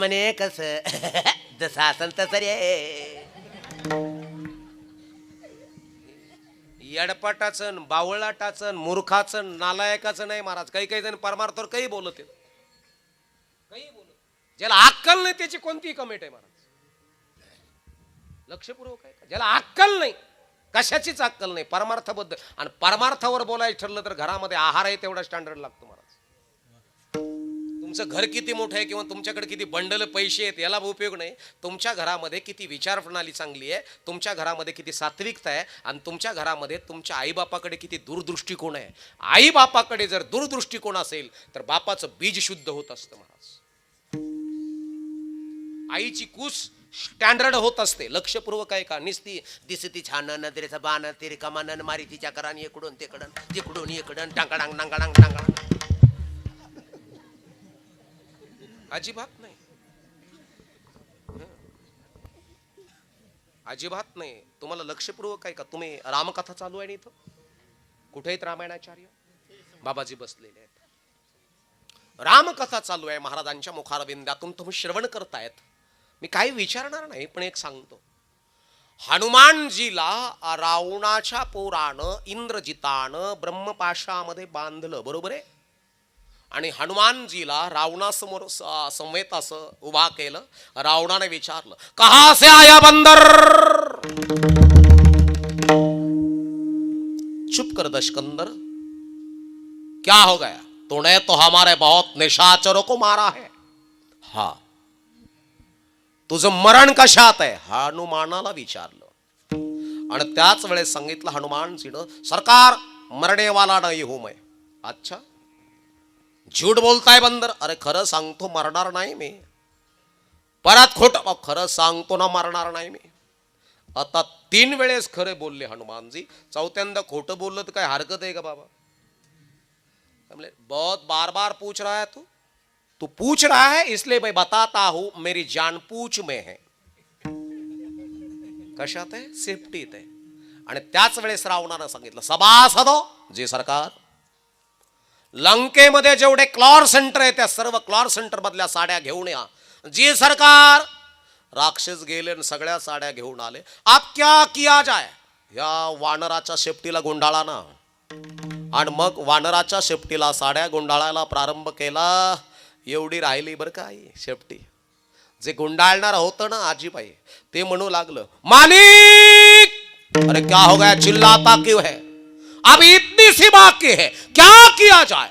म्हणे कस जसं असेल तसं रे. येडपाटाचं बावळाटाचं मूर्खाचं नालायकाचं नाही महाराज. काही काही जण परमार्थावर काही बोलत आहेत. काही बोलत ज्याला अक्कल नाही त्याची कोणतीही कमेंट आहे महाराज. लक्षपूर्वक आहे का ज्याला अक्कल नाही कशाचीच अक्कल नाही परमार्थाबद्दल. आणि परमार्थावर बोलायचं ठरलं तर घरामध्ये आहार आहे तेवढा स्टँडर्ड लागतो मला तुमचं घर किती मोठं आहे किंवा तुमच्याकडे किती बंडल पैसे आहेत याला उपयोग नाही. तुमच्या घरामध्ये किती विचार प्रणाली चांगली आहे तुमच्या घरामध्ये किती सात्विकता आहे आणि तुमच्या घरामध्ये तुमच्या आईबापाकडे किती दूरदृष्टिकोन आहे. आईबापाकडे जर दूरदृष्टिकोन असेल तर बापाचं बीज शुद्ध होत असतं महाराज. आईची कूस स्टँडर्ड होत असते. लक्षपूर्वक आहे का निसती दिसती छान नजरेचा बाण तिरे कमान मारी तिच्या करान इकडून तिकडून तिकडून इकडून टांगडांग नांगडांग टांगडांग अजिबात नाही. अजिबात नाही. तुम्हाला लक्षपूर्वक आहे का तुम्ही रामकथा चालू आहे इथं? कुठे आहेत रामायणाचार्य? बाबाजी बसलेले आहेत. रामकथा चालू आहे महाराजांच्या मुखारविंदातून. तुम्ही श्रवण करतायत. मी काही विचारणार नाही पण एक सांगतो. हनुमानजीला रावणाच्या पोरानं इंद्रजितानं ब्रह्मपाशामध्ये बांधलं. बरोबर आहे? आणि हनुमानजीला रावणासमोर समवेत समेत असं उभा केलं. रावणाने विचारलं कहा से आया बंदर? चुप कर दशकंदर क्या हो गया? तूने तो हमारे बहुत निशाचरों को मारा है. हा तुझं मरण कशात आहे हनुमानाला विचारलं. आणि त्याच वेळेस सांगितलं हनुमानजीनं सरकार मरणेवाला नाही हो हूं अच्छा झूट बोलताय बंदर? अरे खरं सांगतो मरणार नाही मी. परत खोट खरं सांगतो ना मरणार नाही मी. आता तीन वेळेस खरे बोलले हनुमानजी. चौथ्यांदा खोटं बोललं तर काय हरकत आहे का बाबा? बहुत बार बार पूछ रहा है तू. तू पूछ रहा है इसलिए मैं बताता हूं मेरी जान पूछ में है. कशात आहे? सेफ्टीत आहे. आणि त्याच वेळेस रावणानं सांगितलं सभासदो जी सरकार लंकेमध्ये जेवढे क्लॉर सेंटर आहे त्या सर्व क्लॉर सेंटर मधल्या साड्या घेऊन या. जी सरकार राक्षस गेले आणि सगळ्या साड्या घेऊन आले. आप क्या किया जाय? या वानराच्या शेपटीला गुंडाळा ना. आणि मग वानराच्या शेपटीला साड्या गुंडाळायला प्रारंभ केला. एवढी राहिली बरं काय शेपटी. जे गुंडाळणार होतं ना आजीबाई ते म्हणू लागलं मालिक अरे क्या हो गया चिल्लाता क्यों है? अब इतनी सी बाकी है क्या किया जाए?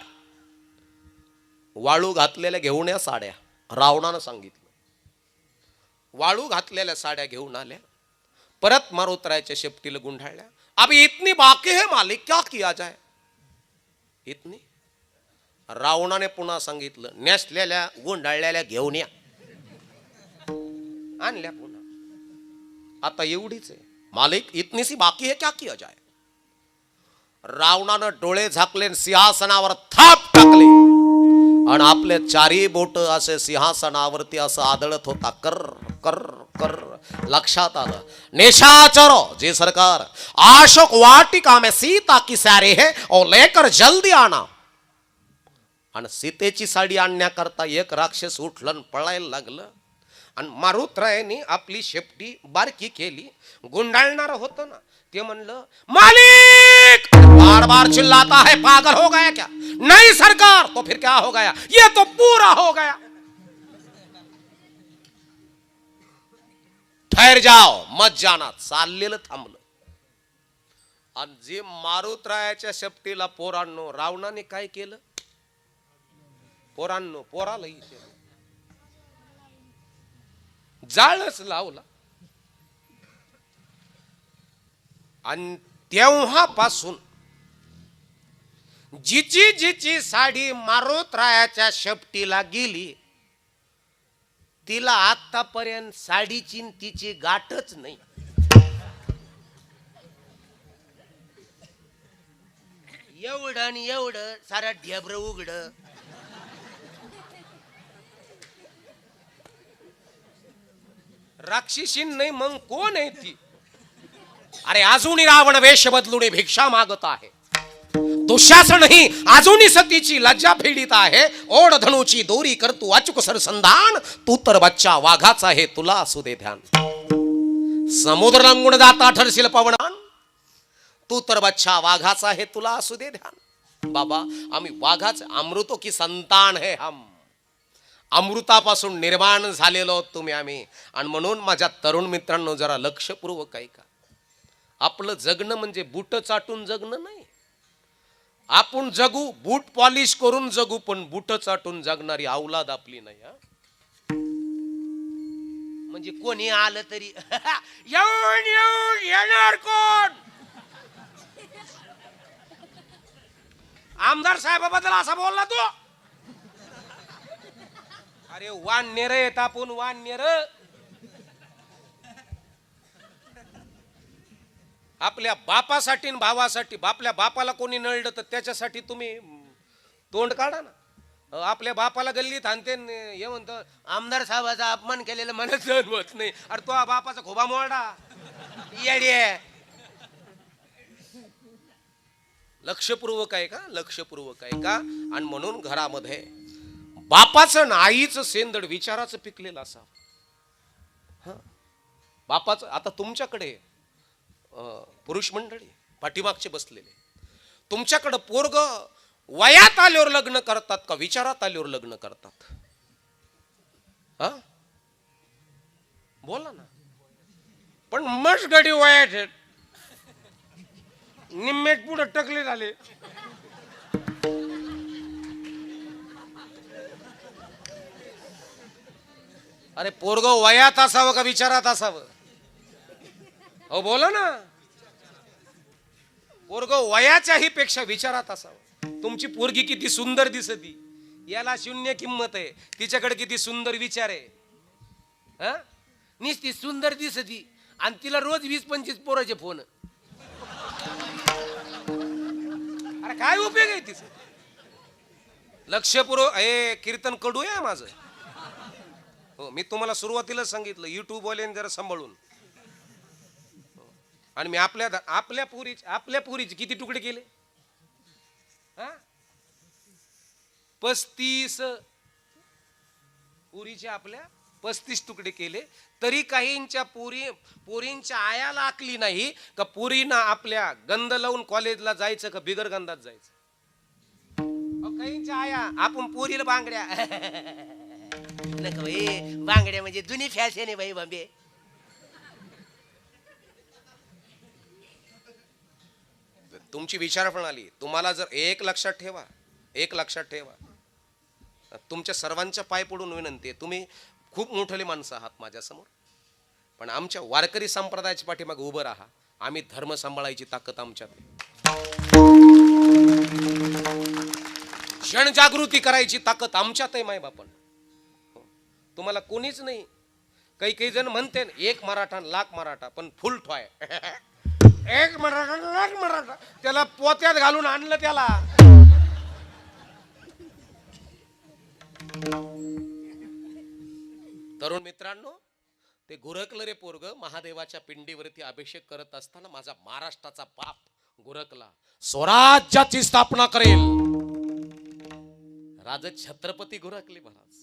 वाळू घातलेल्या घेऊन या साड्या रावणानं सांगितलं. वाळू घातलेल्या साड्या घेऊन आल्या परत मारोतरायच्या शेपटीला गुंढाळल्या अब इतनी बाकी है मालिक क्या किया जाय इतनी? रावणाने पुन्हा सांगितलं नेसलेल्या गुंडाळलेल्या घेऊन या. आणल्या पुन्हा. आता एवढीच आहे. मालिक इतनी सी बाकी है क्या किया जाय रावणानं डोळे झाकले सिंहासनावर थाप टाकले. आणि आपले चारी बोट असे सिंहासनावरती असं आदळत होता. कर कर कर. लक्षात आलं. निशाचर जे सरकार. आशोक वाटिका मे सीता की सारे हे ओ लेकर जल्दी आणा. आणि सीतेची साडी आणण्याकरता एक राक्षस उठलं पळायला लागलं. आणि मारुतरायाने आपली शेपटी बारकी केली. गुंडाळणार होतं ना. ते म्हणलं मालिक बार बार चिल्लाता है पागल हो गया क्या? नहीं सरकार तो फिर क्या हो गया? ये तो पूरा हो गया। ठहर जाओ मत जाना। चाललेलं थांबलं. आणि जे मारुतरायाच्या शेपटीला पोरांनो रावणाने काय केलं? पोरांनो पोरालाही जाळच लावला. आणि तेव्हापासून जिची जिची साडी मारुतरायाच्या शेपटीला गेली तिला आतापर्यंत साडीची न तिची गाठच नाही. एवढं आणि एवढं सारा ढेबर उघड. राक्षसीन नाही मग कोण आहे ती? अरे अजूनही रावण वेश बदलून भिक्षा मागत आहे. दुःशासनही अजूनही सतीची लज्जा फेडीत आहे. ओढ धनुची दोरी करतू अचूक सरसंधान. तू तर बच्चा वाघाचा आहे तुला असू दे ध्यान. समुद्र रंगून जाता ठरशील पवनान तू तर बच्चा वाघाचा आहे तुला असू दे ध्यान. बाबा आम्ही वाघाच अमृतो की संतान हे हम. अमृतापासून निर्माण झालेलो आहोत तुम्ही आम्ही. आणि म्हणून माझ्या तरुण मित्रांनो जरा लक्षपूर्वक ऐका. आपलं जगणं म्हणजे बूट चाटून जगणं नाही. आपण जगू बूट पॉलिश करून जगू पण बूट चाटून जगणारी अवलाद आपली नाही हा. म्हणजे कोणी आलं तरी येऊन येऊन येणार कोण? आमदार साहेबाबद्दल असा बोलला तू? अरे वान नेर येत आपण वान नेर. आपल्या बापासाठी आणि भावासाठी आपल्या बापाला कोणी नळलं तर त्याच्यासाठी तुम्ही तोंड काढा ना. आपल्या बापाला गल्लीत आणते न हे म्हणतं आमदार साहेबाचा अपमान केलेला मला म्हणत सहन होत नाही. अरे तो बापाचा खोबा मोडा. येडे. लक्षपूर्वक आहे का? लक्षपूर्वक आहे का? आणि म्हणून घरामध्ये बापाचं आणि आईचं सेंदड विचाराचं पिकलेलं असावं. हा? बापाचं आता तुमच्याकडे पुरुष मंडळी पाठीमागचे बसलेले. तुमच्याकडं पोरग वयात आल्यावर लग्न करतात का विचारात आल्यावर लग्न करतात? हा? बोला ना. पण मस्त गडी वयात निम्मेट पुढे टकले झाले. अरे पोरग वयात असावं का विचारात असावं? हो बोला ना. पोरग वयाच्याही पेक्षा विचारात असावं. तुमची पोरगी किती सुंदर दिसती. याला शून्य किंमत आहे. तिच्याकडे किती सुंदर विचार आहे. हा? ती सुंदर दिसती. आणि तिला रोज वीस पंचवीस पोराचे फोन अरे काय उपयोग आहे तिचं? लक्षपूर्व हे कीर्तन कडू आहे माझं. हो मी तुम्हाला सुरुवातीला सांगितलं. युट्यूबवाल्याने जरा सांभाळून. आणि मी आपल्या आपल्या पुरीचे आपल्या पुरीचे किती तुकडे केले? हा? पस्तीस पुरीचे आपल्या पस्तीस तुकडे केले. तरी काहींच्या पुरी पोरींच्या आयाला आकली नाही का पुरीनं आपल्या गंध लावून कॉलेजला जायचं का बिगर गंधात जायचं? काहींच्या आया आपण पोरीला बांगड्या. नका बाई बांगड्या म्हणजे जुनी फॅशन आहे बाई बांबे. तुमची विचारप्रणाली तुम्हाला जर एक लक्षात ठेवा एक लक्षात ठेवा. तुमच्या सर्वांच्या पाय पडून विनंती आहे तुम्ही खूप मोठले माणसं आहात माझ्यासमोर. पण आमच्या वारकरी संप्रदायाच्या पाठीमागे उभं राहा आम्ही धर्म सांभाळायची ताकद आमच्यात आहे. जनजागृती करायची ताकद आमच्यात आहे माय बापण तुम्हाला कोणीच नाही. काही काही जण म्हणते एक मराठा लाख मराठा पण फुल ठॉय. एक मराठा मराठा. त्याला पोत्यात घालून आणलं त्याला. तरुण मित्रांनो ते गुरकलं रे पोरग. महादेवाच्या पिंडीवरती अभिषेक करत असताना माझा महाराष्ट्राचा बाप गुरकला. स्वराज्याची स्थापना करेल. राज छत्रपती गुरकले महाराज.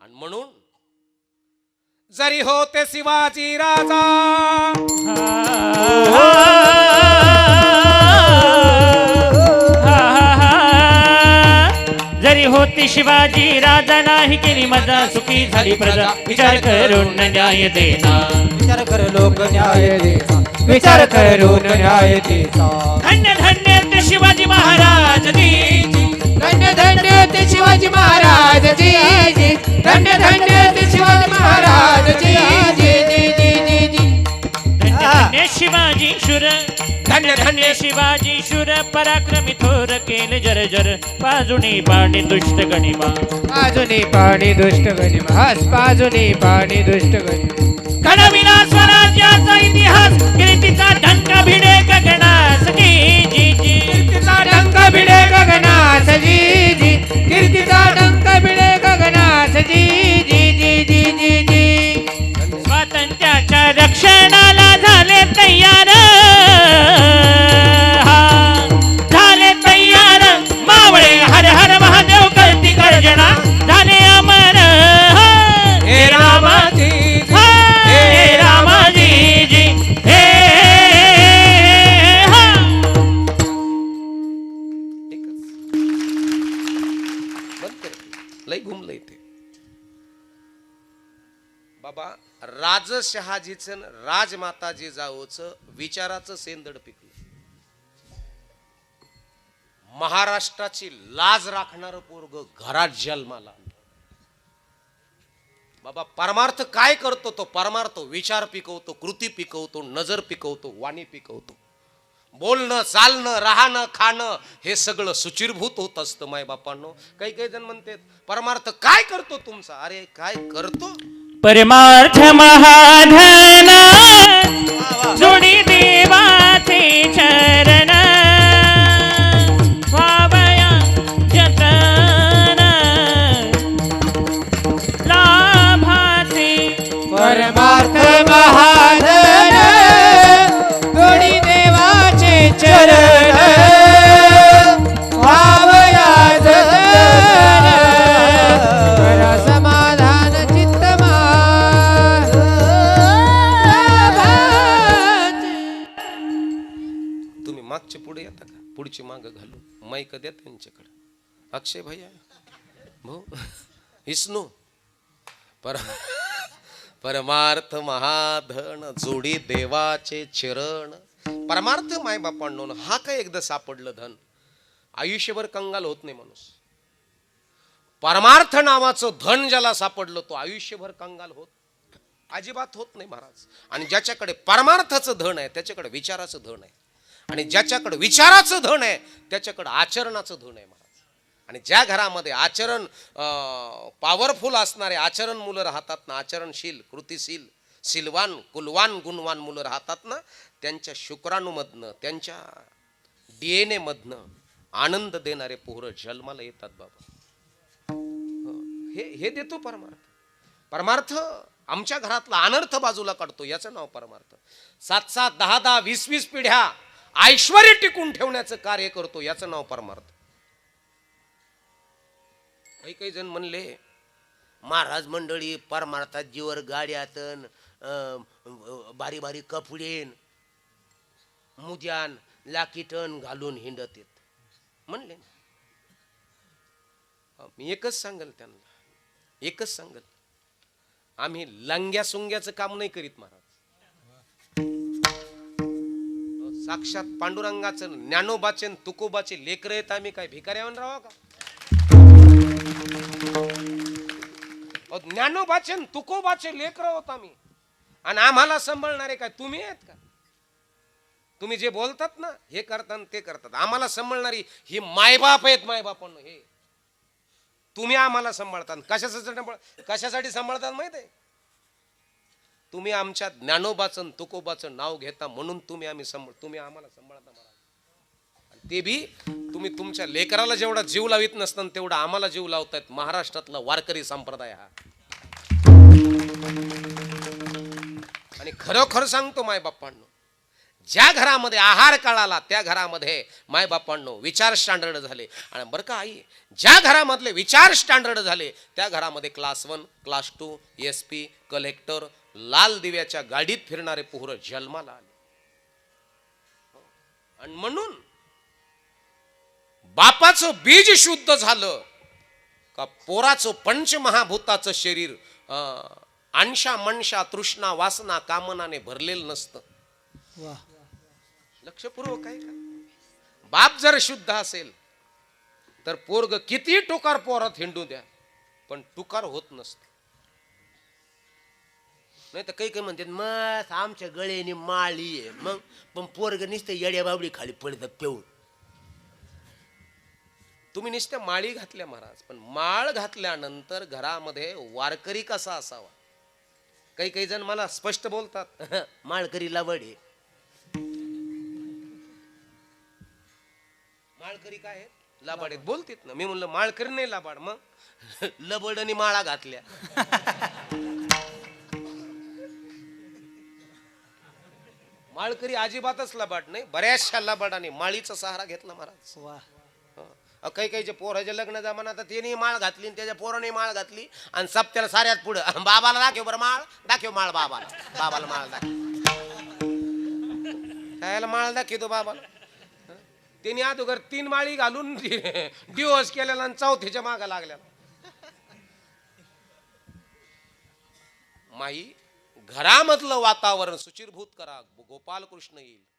आणि म्हणून जरी होते शिवाजी राजा. जरी होती शिवाजी राजा नाही केली मजा सुखी झाली प्रजा. विचार करून न्याय देना विचार कर लोक न्याय देता. विचार करून न्याय देता. धन्य धन्य ते शिवाजी महाराज जी. धन्य धन्य ते शिवाजी महाराज जी जी धन्य धन्य ते शिवाजी महाराज जी जी जी जी जी जी धन्य धन्य शिवाजी शुर धन्य धन्य शिवाजी शुर पराक्रमी थोर केले जर जर. पाजुनी पाणी दुष्ट गणिमा. पाजुनी पाणी दुष्ट गणिमा. हस पाजुनी पाणी दुष्ट गणिमा. घडविला स्वराज्याचा इतिहास कीर्तीचा ढंका भिडे गगनास की जी जी. गगनाथ जी राजशहाजीचं न राजमाताजी जावोचं विचाराचं सेंदड पिकलं. महाराष्ट्राची लाज राखणारं पोरग घरात जन्माला बाबा परमार्थ काय करतो तो? परमार्थ विचार पिकवतो कृती पिकवतो नजर पिकवतो वाणी पिकवतो. बोलणं चालणं राहणं खाणं हे सगळं सुचिरभूत होत असतं माय बापांनो काही काही जण म्हणते परमार्थ काय करतो तुमचा? अरे काय करतो? परमार्थ महाधन. जोडी अक्षय भैया भाऊ विष्णू पर परमार्थ महाधन जोडी देवाचे चिरण परमार्थ माय बापांनो हा काय एकदा सापडलं धन आयुष्यभर कंगाल होत नाही माणूस परमार्थ नावाचं धन ज्याला सापडलं तो आयुष्यभर कंगाल होत अजिबात होत नाही महाराज आणि ज्याच्याकडे परमार्थाचं धन आहे त्याच्याकडे विचाराचं धन आहे आणि ज्याच्याकडे विचाराचं धन आहे त्याच्याकडे आचरणाचं धन आहे महाराज आणि ज्या घरामध्ये आचरण पॉवरफुल असणारे आचरण मुलं राहतात ना आचरणशील कृतिशील सिलवान कुलवान गुणवान मुलं राहतात ना त्यांच्या शुक्राणूमधनं त्यांच्या डी एन एमधनं आनंद देणारे पोरं जन्माला येतात बाबा. हे हे देतो परमार्थ. परमार्थ आमच्या घरातला अनर्थ बाजूला काढतो याचं नाव परमार्थ. सात सात दहा दहा वीस वीस पिढ्या ऐश्वर टिकून ठेवण्याचं कार्य करतो याचं नाव परमार्थ. काही काही जण म्हणले महाराज मंडळी परमार्थात जीवर गाड्यातन अं, बारी बारी कपडेन मुद्यान लाकीटन घालून हिंडत येत म्हणले मी एकच सांगल त्यांना. एकच सांगल. आम्ही लंग्या सुंग्याचं काम नाही करीत महाराज. साक्षात पांडुरंगाचं ज्ञानोबाचे तुकोबाचे लेकर आहेत आम्ही काय भिकाऱ्यावर राहा का? ज्ञानोबाचे तुकोबाचे लेकर होत आम्ही. आणि आम्हाला सांभाळणारे काय तुम्ही आहेत का? तुम्ही जे बोलतात ना हे करतात ते करतात. आम्हाला सांभाळणारी ही मायबाप आहेत मायबापांना हे. तुम्ही आम्हाला सांभाळतात कशासाठी कशासाठी सांभाळतात माहीत आहे? तुम्ही आमच्या ज्ञानोबाचं तुकोबाचं नाव घेता म्हणून तुम्ही आम्ही सांभाळ तुम्ही आम्हाला सांभाळता मला ते बी तुम्ही तुमच्या लेकराला जेवढा जीव लावित नसताना तेवढा आम्हाला जीव लावतायत. महाराष्ट्रातला वारकरी संप्रदाय हा. आणि खरोखर सांगतो माय बाप्पांनो ज्या घरामध्ये आहार काळाला त्या घरामध्ये मायबापांनो विचार स्टँडर्ड झाले. आणि बरं का आई ज्या घरामधले विचार स्टँडर्ड झाले त्या घरामध्ये class one class two S P collector लाल दिव्याच्या गाडीत फिरणारे पोहर जन्माला आले. आणि म्हणून बापाचं बीज शुद्ध झालं का पोराचं पंचमहाभूताचं शरीर अंशा मनशा तृष्णा वासना कामनाने भरलेलं नसतं. लक्षपूर्वक आहे का? बाप जर शुद्ध असेल तर पोरग किती टुकार पोरात हिंडू द्या पण टुकार होत नसत. नाही तर काही काही म्हणतात मग आमच्या गळ्याने माळी आहे. मग पण पोरग नुसतं येड्या बाबडी खाली पडतात पेऊन तुम्ही नुसत्या माळी घातल्या महाराज पण माळ घातल्यानंतर घरामध्ये वारकरी कसा असावा? काही काही जण मला स्पष्ट बोलतात माळकरी लवड आहे. माळकरी काय लाबाड आहेत. बोलतेत ना. मी म्हणलं माळकरी नाही लाबाड. मग? लबड आणि माळा घातल्या. माळकरी अजिबातच लबाड नाही. बऱ्याचशा लाबाडाने माळीचा सहारा घेतला महाराज. वा. काही काही काहीच्या पोराच्या लग्न जमाना तर त्याने माळ घातली आणि त्याच्या पोराने माळ घातली. आणि सप्त्याला साऱ्यात पुढं. बाबाला दाखव बरं माळ. दाखव माळ बाबाला. बाबाला माळ दाखव. त्याला माळ दाखव तो बाबाला. हं? त्याने तीन माळी घालून डिवोर्स केलेला आणि चौथीच्या मागा लागल्या. माई घरामधलं वातावरण सुचिरभूत करा. गोपाल कृष्ण येईल.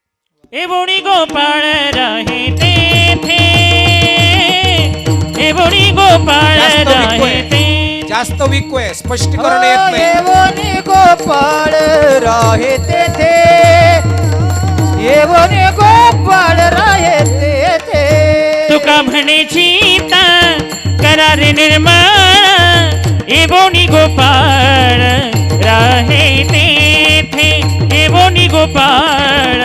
ए बोडी गोपाळ राहे ए बोडी गोपाळ जास्त राहे विकू आहे. ते जास्त विकू आहे. स्पष्टीकरण येत नाही. येवनी गोपाळ राहे तेथे येवनी गोपाळ राहे तेथे तुका म्हणे चिता करारे निर्मळ ए बोडी गोपाळ राहे तेथे ए बोडी गोपाळ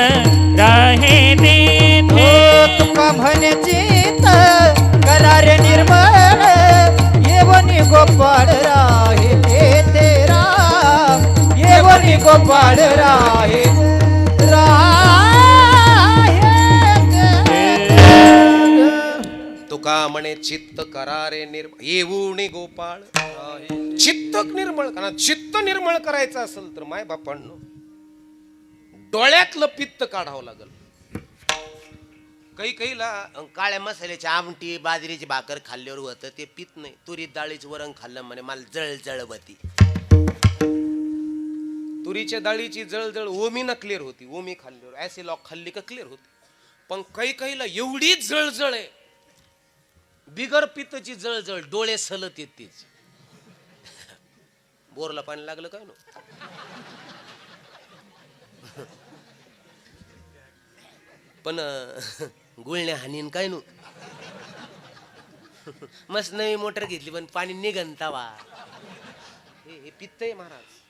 येवनी गोपाळ राहे तुका म्हणे चित्त करारे निर्मळ येऊनी गोपाळ चित्त निर्मळ करा. चित्त निर्मळ करायचं असेल तर माय बापांनो डोळ्यातलं पित्त काढावं लागल. काही काहीला काळ्या मसाल्याची आमटी बाजरीची भाकर खाल्ल्यावर होतं ते पित नाही. तुरीत डाळीचं वरण खाल्लं म्हणे मला जळ जळबती तुरीच्या डाळीची जळजळ ओमीनं क्लिअर होती ओमी खाल्ली ऍसे लॉक खाल्ली का क्लिअर होती. पण काही काहीला एवढी जळजळ आहे. बिगर पित्तची जळजळ डोळे सलत येतेच. बोरला पाणी लागलं काय नो? पण गुळण्या हानीन काय नो? मस्त नवी मोटर घेतली पण पाणी निघन तवा. हे हे पित्त आहे महाराज.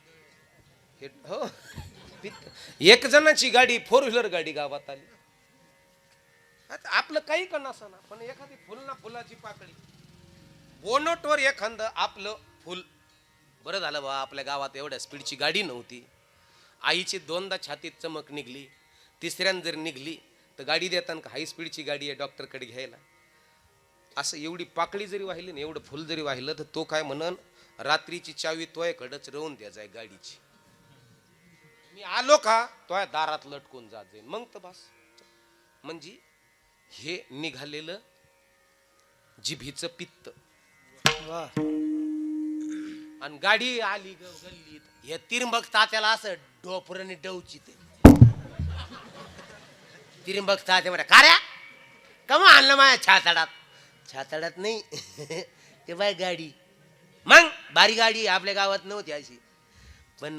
हो. एक जणाची गाडी फोर व्हीलर गाडी गावात आली. आता आपलं काही का ना पण एखादी फुल ना फुलाची पाकळी. बोनटवर एखादं आपलं फुल. बरं झालं बा आपल्या गावात एवढ्या स्पीडची गाडी नव्हती. आईची दोनदा छातीत चमक निघली तिसऱ्यान जर निघली तर गाडी देताना का हाय स्पीडची गाडी आहे डॉक्टरकडे घ्यायला. असं एवढी पाकळी जरी वाहिली ना एवढं फुल जरी वाहिलं तर तो काय म्हणन रात्रीची चावी तोयकडंच राहून द्या जाय गाडीची. मी आलो का तोय दारात लटकून जात जाईन. मग तर बस. म्हणजे हे निघालेलं जिभीचं पित्त. आणि गाडी आली ग गल्लीत. हे तिरंबक तात्याला असं डोपरने डवची ते. तिरंबक तात्या म्हणा कार्या कमा आणलं माझ्या छाताडात? छाताडात नाही. ते बाय गाडी. मग बारी गाडी आपल्या गावात नव्हती अशी. पण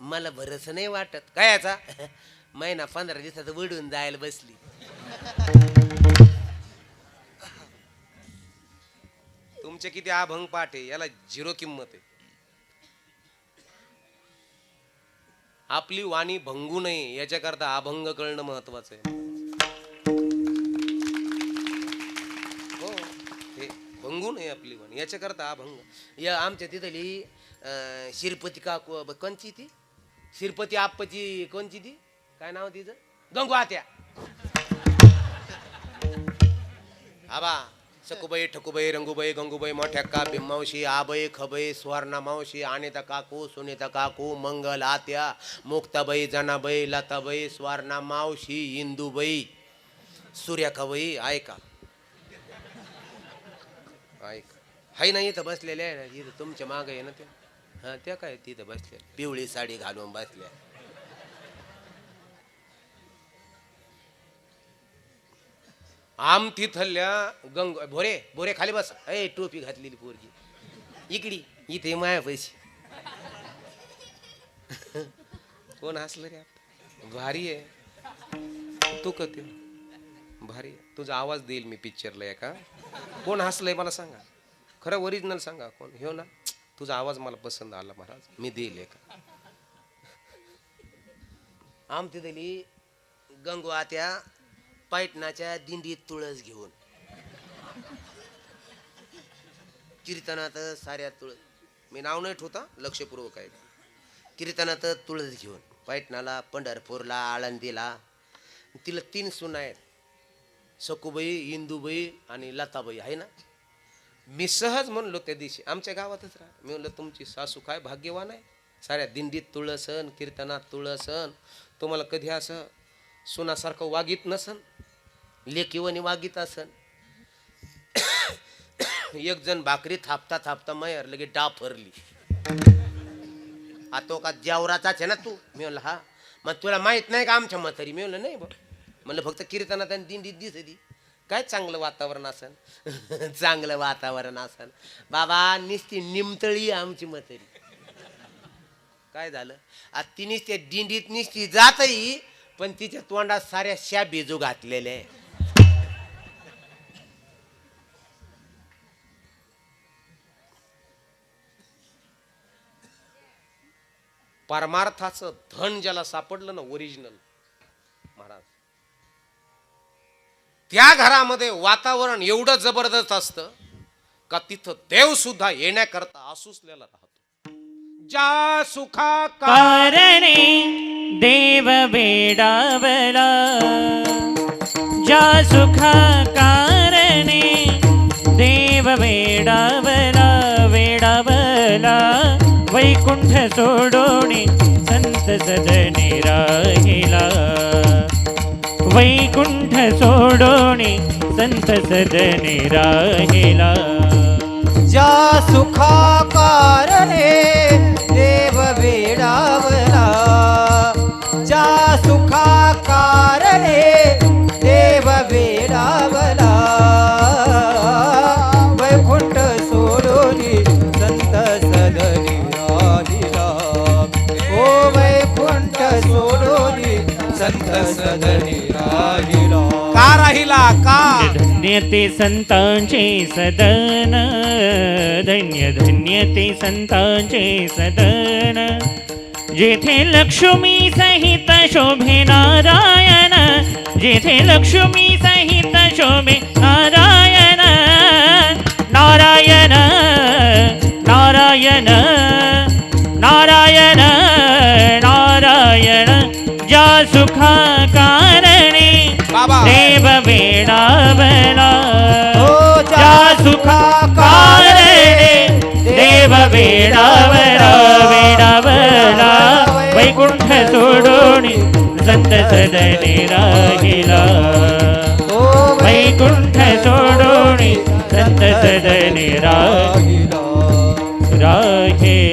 मला भरस नाही वाटत. काय याचा? महिना पंधरा दिवसात वडून जायला बसली. तुमचे किती अभंग पाठ आहे याला झिरो किंमत आहे. आपली वाणी भंगू नये याच्याकरता अभंग कळणं महत्वाचं आहे. भंगू नये आपली म्हण. याच्याकरता अभंग या आमच्या तिथली शिरपती काकू ब- कोणची ती? शिरपती आप्पाची कोणची ती? काय नाव तिचं? गंगू आत्या. आबा सकुबाई ठकुबाई रंगूबाई गंगूबाई मोठ्या काबी भीमावशी आबाई खबाई सुवर्णा मावशी अनिता काकू सुनीता काकू मंगल आत्या मुक्ताबाई जनाबाई लताबाई सुवर्णा मावशी इंदूबाई सूर्याखाबाई ऐका. ऐक हाय नाही इथं बसलेल्या आहे ना इथं तुमच्या मागं आहे ना त्या हा त्या काय तिथं बसल्या. पिवळी साडी घालून बसल्या. आम तिथल्या गंग भोरे भोरे खाली बस. ए टोपी घातलेली पोरगी. इकडी इथे माया पैसे. कोण हसलं रे भारी आहे. तू कते भारी. तुझा आवाज देईल मी पिक्चरला एका. कोण हसलंय मला सांगा. खरं ओरिजिनल सांगा. कोण? हो ना तुझा आवाज मला पसंत आला महाराज. मी देईल एका. आमती दिली गंगू आत्या पैठणाच्या दिंडीत तुळस घेऊन. कीर्तनात साऱ्या तुळस मी नाव नाही ठेवता लक्षपूर्वक आहे. कीर्तनात तुळस घेऊन पैठणाला पंढरपूरला आळंदीला तिला तीन सुना आहेत. सकुबाई इंदूबाई आणि लताबाई आहे ना? मी सहज म्हणलो त्या दिवशी आमच्या गावातच राहा. मी म्हणलं तुमची सासू काय भाग्यवान आहे? साऱ्या दिंडीत तुळसन कीर्तनात तुळसन तुम्हाला कधी असं सुनासारखं वागीत नसन? लेखीवणी वागीत असन? एक जण भाकरी थापता थापता मयर लगे डाफरली आ तो का जेवराचाच आहे ना तू? मी म्हणलं हा. मग तुला माहीत नाही का आमच्या म्हातारी? मी म्हणलं नाही बघ म्हणलं फक्त कीर्तनात आणि दिंडीत दिसती काय चांगलं वातावरण असन? चांगलं वातावरण असन. बाबा निस्ती निमतळी आमची मतरी काय झालं? आता ती निसते दिंडीत निसती जातही पण तिच्या तोंडात साऱ्या शा बेजू घातलेल्या आहे परमार्थाचं धन ज्याला सापडलं ना ओरिजिनल त्या घरामध्ये वातावरण एवढं जबरदस्त असतं का तिथं देव सुद्धा येण्याकरता आसुसलेला राहतो. ज्या सुखा कारणे देव बेडावला ज्या सुखा कारणे देव वेडावला वेडावला. वैकुंठ सोडोणे संत सदने राहिला. वैकुंठ सोडोणे संत सदने राहिला. ज्या सुखा कारणे धन्यते संतांचे सदन. धन्य धन्य ते संतांचे सदन. जेथे लक्ष्मी सहित शोभे नारायण. जेथे लक्ष्मी सहित शोभे नारायण. नारायण नारायण नारायण नारायण. ज्या सुखा सुखा कारणे देव वेडावला वेडावला वैकुंठ सोडून संत सदने राहिला। वैकुंठ सोडून संत सदने राहिला। राहिला।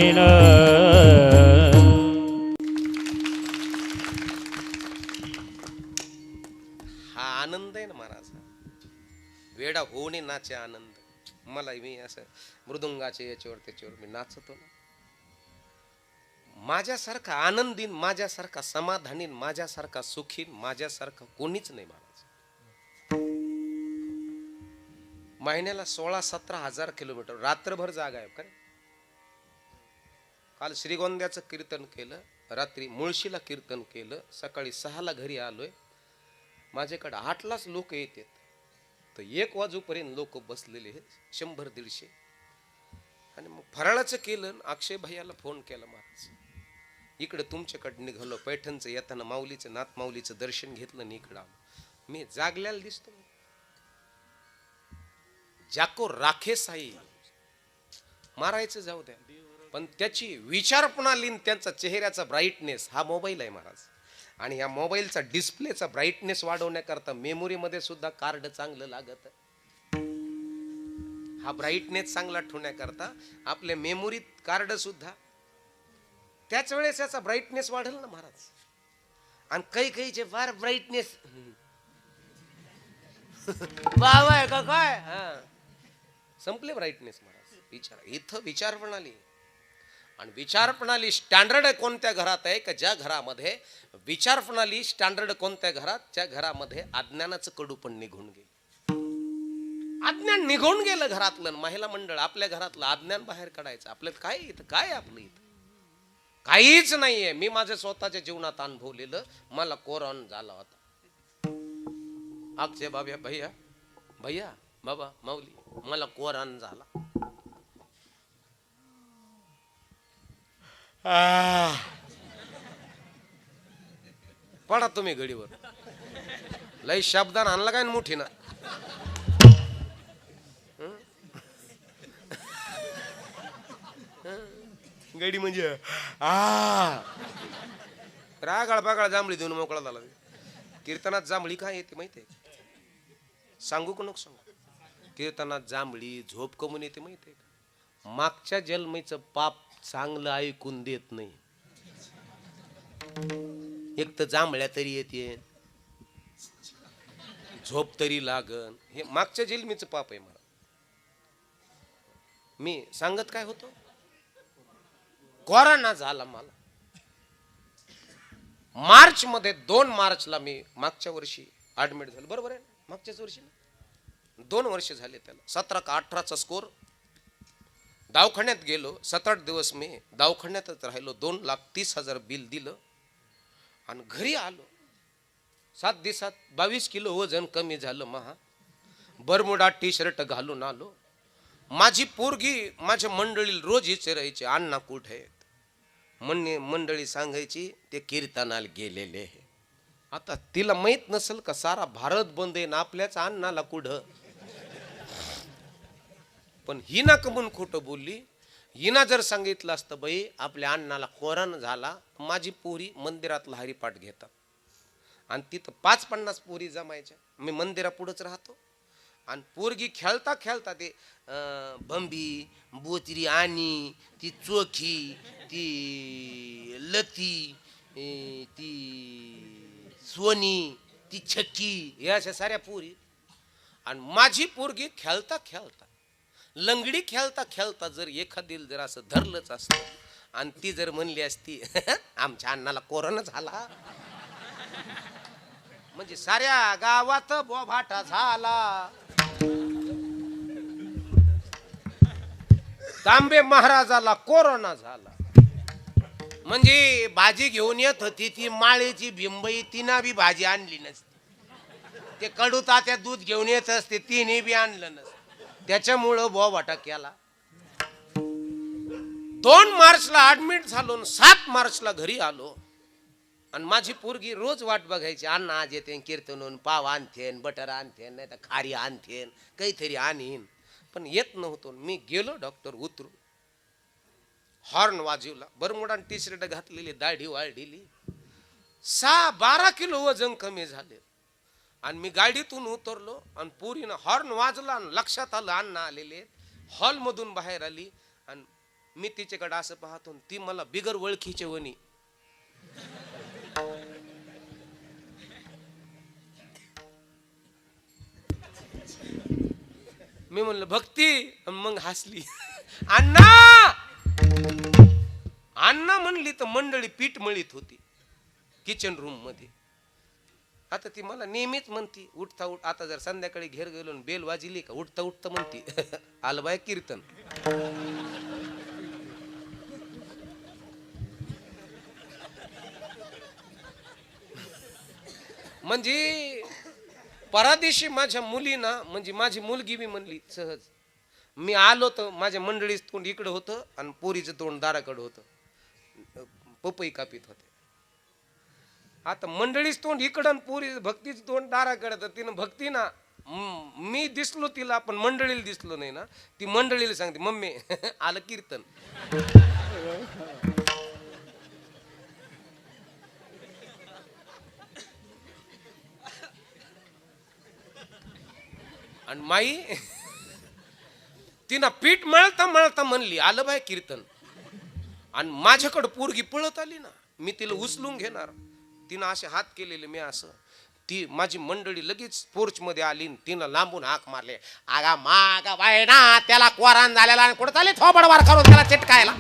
वेडा होणे नाचे आनंद. मला मी असं मृदुंगाचे याच्यावर त्याच्यावर मी नाचतो ना. माझ्यासारखा आनंदीन माझ्यासारखा समाधानीन माझ्यासारखा सुखीन माझ्यासारखा कोणीच नाही महाराज महिन्याला सोळा सतरा हजार किलोमीटर रात्रभर जागा आहे खरं? काल श्रीगोंद्याचं कीर्तन केलं रात्री मुळशीला कीर्तन केलं सकाळी सहाला घरी आलोय. माझ्याकडे आठलाच लोक येतात. तर एक वाजूपर्यंत लोक बसलेले आहेत शंभर दीडशे. आणि मग फराळाचं केलं आणि अक्षय भैयाला फोन केला महाराज. इकडं तुमच्याकडे निघालो पैठणचं येताना माऊलीचं नाथ माऊलीचं दर्शन घेतलं आणि इकडं आलो. मी जागल्याला दिसतो. जाको राखे साई. मारायचं जाऊ द्या. पण त्याची विचारप्रणाली त्यांचा चेहऱ्याचा ब्राईटनेस हा मोबाईल आहे महाराज. आणि या मोबाईलचा डिस्प्लेचा ब्राईटनेस वाढवण्याकरता मेमोरीमध्ये सुद्धा कार्ड चांगलं लागत. हा ब्राईटनेस चांगला ठेवण्याकरता आपल्या मेमोरीत कार्ड सुद्धा. त्याच वेळेस याचा ब्राईटनेस वाढेल ना महाराज. आणि काही काही जे फार ब्राईटनेस बाबा आहे का काय? हा. संपले ब्राईटनेस महाराज. विचार इथं विचार प्रणाली. आणि विचारप्रणाली स्टँडर्ड कोणत्या घरात आहे का ज्या घरामध्ये विचारप्रणाली स्टँडर्ड कोणत्या घरात त्या घरामध्ये अज्ञानाचं कडू पण निघून गेलं. अज्ञान निघून गेलं घरातलं महिला मंडळ आपल्या घरातलं अज्ञान बाहेर काढायचं. आपल्यात काय इथं? काय आपलं इथं? काहीच नाहीये. मी माझ्या स्वतःच्या जीवनात अनुभवलेलं. मला कोरोन झाला होता. आगचे बाब्या भैया भैया बाबा माऊली मला कोरान झाला. Ah. पडा तुम्ही घडीवर. लय शब्दान आणला काय मोठी ना गडी म्हणजे आ रागाळ बागाळ जांभळी देऊन मोकळा झाला. कीर्तनात जांभळी काय येते माहितीये सांगू का नको सांगू? कीर्तनात जांभळी झोप कमून येते माहितीये आहे मागच्या जन्मीचं पाप चांगलं ऐकून देत नाही. एक तर जांभळ्या तरी येते. झोप तरी लागन. हे मागच्या जिलमीचं पाप आहे मला. मी सांगत काय होतो? कोरोना झाला मला. मार्च मध्ये दोन मार्चला मी मागच्या वर्षी ऍडमिट झालो. बरोबर आहे मागच्याच वर्षी दोन वर्ष झाले त्याला. सतरा का अठराचा स्कोर दवाखान्यात गेलो सात आठ दिवस मी दवाखान्यातच राहिलो दोन लाख तीस हजार बिल दिलं आणि घरी आलो. सात दिवसात बावीस किलो वजन कमी झालं महा. बरमुडा टी शर्ट घालून आलो. माझी पोरगी माझ्या मंडळीला रोज विचारायची अण्णा कुठे आहेत? म्हणणे मंडळी सांगायची ते कीर्तनाला गेलेले आहे. आता तिला माहीत नसेल का सारा भारत बंद आहे ना आपल्याच अण्णाला कुठं पण हिना कमून खोटं बोलली. हिना जर सांगितलं असतं बाई आपल्या अण्णाला कोरोना झाला माझी पोरी मंदिरात लहारीपाठ घेतात. आणि तिथं पाच पन्नास पोरी जमायच्या. मी मंदिरापुढंच राहतो. आणि पोरगी खेळता खेळता ते भंबी बंबी बोचरी आणि ती चोखी ती लती ती सोनी ती छक्की या अशा साऱ्या पोरी. आणि माझी पोरगी खेळता खेळता लंगडी खेळता खेळता जर एखादी जर असं धरलंच असतं आणि ती जर म्हणली असती आमच्या अण्णाला कोरोना झाला. म्हणजे साऱ्या गावात बोभाटा झाला. तांबे महाराजाला कोरोना झाला. म्हणजे भाजी घेऊन येत होती ती माळेची भिंबई तिनं बी भाजी आणली नसती. ते कडू तात्या दूध घेऊन येत असते तिने बी आणलं नसतं. त्याच्यामुळं बोभाटा केला दोन मार्चला ऍडमिट झालो आणि सात मार्चला घरी आलो. आणि माझी पोरगी रोज वाट बघायची अण्णा आज येते कीर्तनून पाव आणतेन बटर आणतेन नाही तर खारी आणतेन काहीतरी आणीन. पण येत नव्हतो मी गेलो डॉक्टर उतरून. हॉर्न वाजवला. बरमुडा टी शर्ट घातलेली दाढी वाढलेली सहा बारा किलो वजन कमी झाले. आणि मी गाडीतून उतरलो आणि पुरीनं हॉर्न वाजला आणि लक्षात आलं अण्णा आलेले हॉलमधून बाहेर आली आणि मी तिच्याकडे असं पाहतो आणि ती मला बिगर ओळखीचे वणी. मी म्हणलं भक्ती. अन मग हसली. अण्णा! अण्णा म्हणली तर मंडळी पीठ मळीत होती किचन रूममध्ये. आता ती मला नेहमीच म्हणती उठता उठ आता जर संध्याकाळी घेर गेलो बेल वाजली का उठता उठता म्हणती. आलं बाय कीर्तन. म्हणजे परादेशी माझ्या मुलीना म्हणजे माझी मुलगी मी म्हणली सहज मी आलो तर माझ्या मंडळीच तोंड इकडं होतं आणि पोरीचं तोंड दाराकडं होतं. पपई कापीत होते. आता मंडळीच तोंड इकडं पुरी पोरी भक्तीचं तोंड दाराकडे तर तिनं भक्ती ना मी दिसलो तिला पण मंडळीला दिसलो नाही ना. ती मंडळीला सांगते मम्मी आलं कीर्तन. आणि माई तिनं पीठ मळता मळता म्हणली आलं बाय कीर्तन. आणि माझ्याकडं पोरगी पळत आली ना मी तिला उचलून घेणार. तिनं असे हात केलेले मी असं. ती माझी मंडळी लगेच पोर्चमध्ये आली आणि तिनं लांबून हाक मारले. आगा मागा बाय ना त्याला क्वारान झालेला आणि कुठं चालेल? थोबडवार करून त्याला चिटकायला.